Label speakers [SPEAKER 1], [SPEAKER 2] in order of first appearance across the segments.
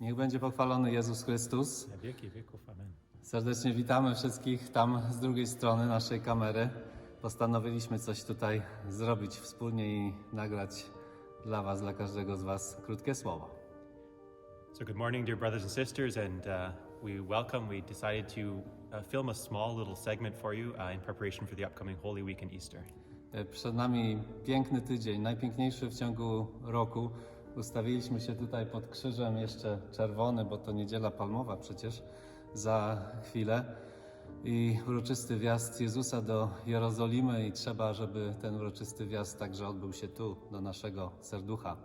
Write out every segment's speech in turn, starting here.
[SPEAKER 1] Niech będzie pochwalony Jezus Chrystus.
[SPEAKER 2] Na wieki wieków. Amen.
[SPEAKER 1] Serdecznie witamy wszystkich tam z drugiej strony naszej kamery. Postanowiliśmy coś tutaj zrobić wspólnie i nagrać dla Was, dla każdego z Was krótkie słowo.
[SPEAKER 2] So, good morning, dear brothers and sisters, and uh, we welcome. We decided to uh, film a small little segment for you uh, in preparation for the upcoming Holy Week and Easter.
[SPEAKER 1] E, Przed nami piękny tydzień, najpiękniejszy w ciągu roku. Ustawiliśmy się tutaj pod krzyżem, jeszcze czerwony, bo to niedziela palmowa przecież za chwilę. I uroczysty wjazd Jezusa do Jerozolimy i trzeba, żeby ten uroczysty wjazd także odbył się tu, do naszego serducha.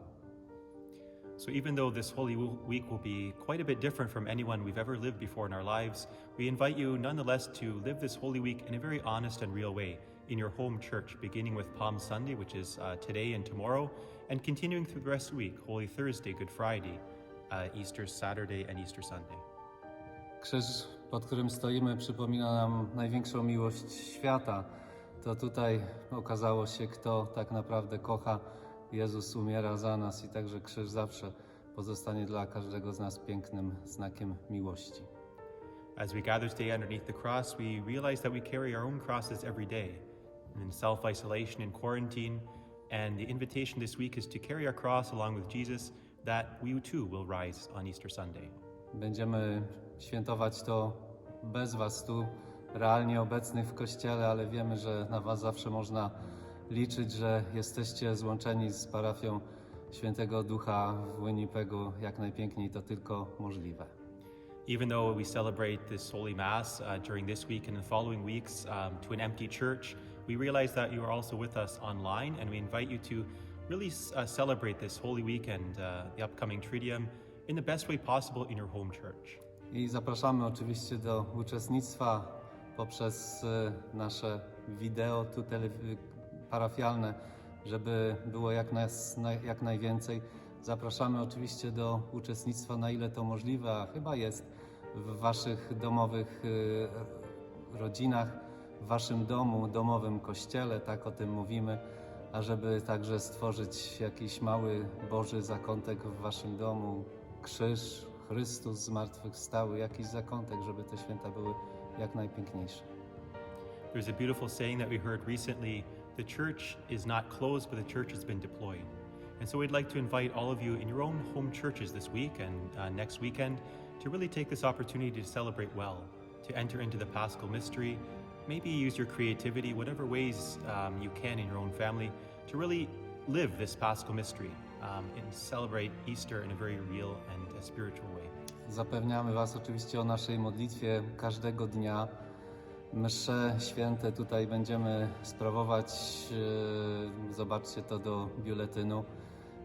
[SPEAKER 2] So, even though this Holy Week will be quite a bit different from anyone we've ever lived before in our lives, we invite you nonetheless to live this Holy Week in a very honest and real way in your home church, beginning with Palm Sunday, which is uh, today and tomorrow, and continuing through the rest of the week Holy Thursday, Good Friday, uh, Easter Saturday, and Easter Sunday.
[SPEAKER 1] Krzyż, pod którym stoimy, przypomina nam największą miłość świata. To tutaj okazało się, kto tak naprawdę kocha. Jezus umiera za nas i także krzyż zawsze pozostanie dla każdego z nas pięknym znakiem miłości.
[SPEAKER 2] As we gather today underneath the cross, we realize that we carry our own crosses every day in self isolation and quarantine. And the invitation this week is to carry our cross along with Jesus, that we too will rise on Easter Sunday.
[SPEAKER 1] Będziemy świętować to bez Was tu, realnie obecnych w kościele, ale wiemy, że na Was zawsze można liczyć, że jesteście złączeni z parafią Świętego Ducha w Winnipegu. Jak najpiękniej to tylko możliwe.
[SPEAKER 2] Even though we celebrate this Holy Mass uh, during this week and the following weeks um, to an empty church, we realize that you are also with us online, and we invite you to really uh, celebrate this Holy Week and uh, the upcoming Triduum in the best way possible in your home church.
[SPEAKER 1] I zapraszamy oczywiście do uczestnictwa poprzez y, nasze wideo tu tele- parafialne, żeby było jak, nas, na- jak najwięcej. Zapraszamy oczywiście do uczestnictwa na ile to możliwe, a chyba jest w waszych domowych y, rodzinach, w waszym domu, domowym kościele, tak o tym mówimy, a żeby także stworzyć jakiś mały Boży zakątek w waszym domu, krzyż, Chrystus zmartwychwstały, jakiś zakątek, żeby te święta były jak najpiękniejsze.
[SPEAKER 2] There's a beautiful saying that we heard recently the church is not closed, but the church has been deployed. And so we'd like to invite all of you in your own home churches this week and uh, next weekend to really take this opportunity to celebrate well, to enter into the paschal mystery, maybe use your creativity, whatever ways um, you can in your own family, to really live this paschal mystery um, and celebrate Easter in a very real and spiritual way.
[SPEAKER 1] Zapewniamy Was oczywiście o naszej modlitwie każdego dnia. Msze święte tutaj będziemy sprawować. e, Zobaczcie to do biuletynu.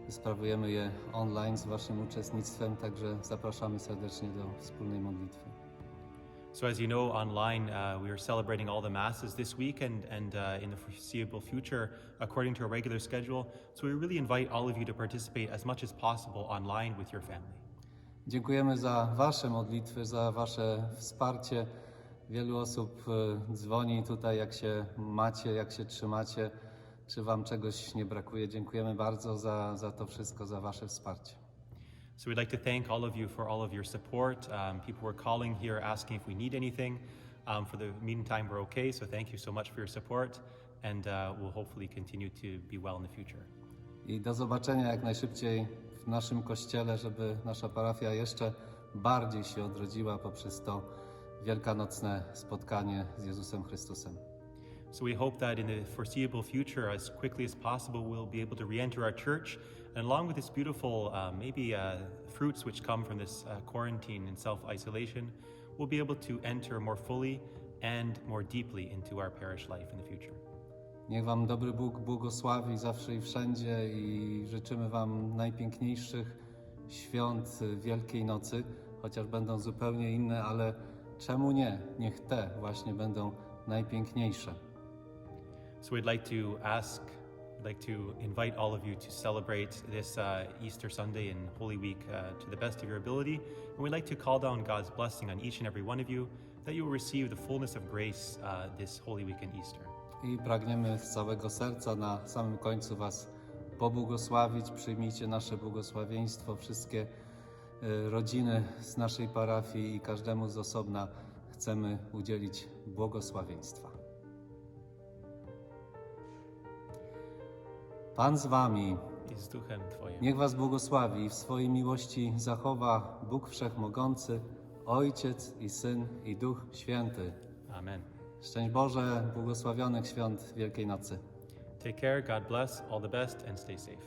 [SPEAKER 1] Sprawujemy je online z Waszym uczestnictwem, także zapraszamy serdecznie do wspólnej modlitwy.
[SPEAKER 2] So, as you know, online uh, we are celebrating all the masses this week and, and uh, in the foreseeable future according to regular schedule. So, we really invite all of you to participate as much as possible online with your family.
[SPEAKER 1] Dziękujemy za Wasze modlitwy, za Wasze wsparcie. Wielu osób e, dzwoni tutaj, jak się macie, jak się trzymacie, czy Wam czegoś nie brakuje. Dziękujemy bardzo za, za to wszystko, za Wasze wsparcie.
[SPEAKER 2] So, we'd like to thank all of you for all of your support. Um, people were calling here asking if we need anything. Um, for the meantime, we're okay. So, thank you so much for your support, and uh, we'll hopefully continue to be well in the future.
[SPEAKER 1] I do zobaczenia jak najszybciej w naszym kościele, żeby nasza parafia jeszcze bardziej się odrodziła poprzez to wielkanocne spotkanie z Jezusem Chrystusem.
[SPEAKER 2] So we hope that in the foreseeable future, as quickly as possible, we'll be able to re-enter our church, and along with this beautiful, uh, maybe uh, fruits which come from this uh, quarantine and self-isolation, we'll be able to enter more fully and more deeply into our parish life in the future.
[SPEAKER 1] Niech Wam dobry Bóg błogosławi zawsze i wszędzie i życzymy Wam najpiękniejszych świąt Wielkiej Nocy, chociaż będą zupełnie inne, ale czemu nie? Niech te właśnie będą najpiękniejsze.
[SPEAKER 2] So we'd like to ask, like to invite all of you to celebrate this uh, Easter Sunday and Holy Week uh, to the best of your ability. And we'd like to call down God's blessing on each and every one of you that you will receive the fullness of grace uh, this Holy Week and Easter.
[SPEAKER 1] I pragniemy z całego serca na samym końcu Was pobłogosławić. Przyjmijcie nasze błogosławieństwo, wszystkie y, rodziny z naszej parafii i każdemu z osobna chcemy udzielić błogosławieństwa. Pan z wami.
[SPEAKER 2] I z duchem Twoim.
[SPEAKER 1] Niech Was błogosławi i w swojej miłości zachowa Bóg Wszechmogący, Ojciec i Syn i Duch Święty.
[SPEAKER 2] Amen.
[SPEAKER 1] Szczęść Boże, błogosławionych świąt Wielkiej Nocy.
[SPEAKER 2] Take care, God bless, all the best, and stay safe.